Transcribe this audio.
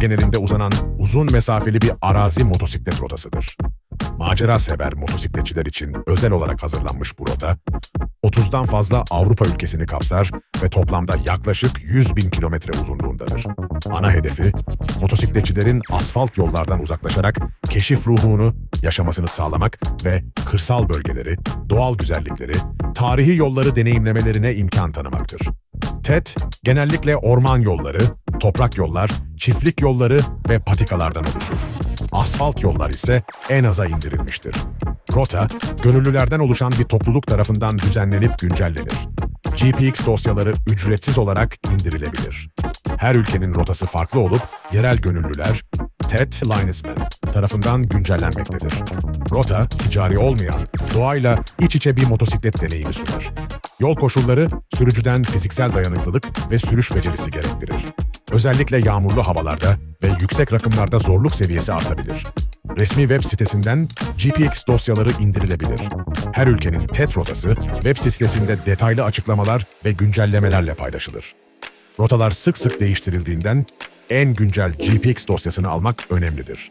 genelinde uzanan uzun mesafeli bir arazi motosiklet rotasıdır. Macera sever motosikletçiler için özel olarak hazırlanmış bu rota, 30'dan fazla Avrupa ülkesini kapsar ve toplamda yaklaşık 100 bin kilometre uzunluğundadır. Ana hedefi, motosikletçilerin asfalt yollardan uzaklaşarak keşif ruhunu yaşamasını sağlamak ve kırsal bölgeleri, doğal güzellikleri, tarihi yolları deneyimlemelerine imkan tanımaktır. TED, genellikle orman yolları, toprak yollar, çiftlik yolları ve patikalardan oluşur. Asfalt yollar ise en aza indirilmiştir. Rota, gönüllülerden oluşan bir topluluk tarafından düzenlenip güncellenir. GPX dosyaları ücretsiz olarak indirilebilir. Her ülkenin rotası farklı olup yerel gönüllüler, TED Linesman tarafından güncellenmektedir. Rota, ticari olmayan, doğayla iç içe bir motosiklet deneyimi sunar. Yol koşulları sürücüden fiziksel dayanıklılık ve sürüş becerisi gerektirir. Özellikle yağmurlu havalarda ve yüksek rakımlarda zorluk seviyesi artabilir. Resmi web sitesinden GPX dosyaları indirilebilir. Her ülkenin TED rotası web sitesinde detaylı açıklamalar ve güncellemelerle paylaşılır. Rotalar sık sık değiştirildiğinden en güncel GPX dosyasını almak önemlidir.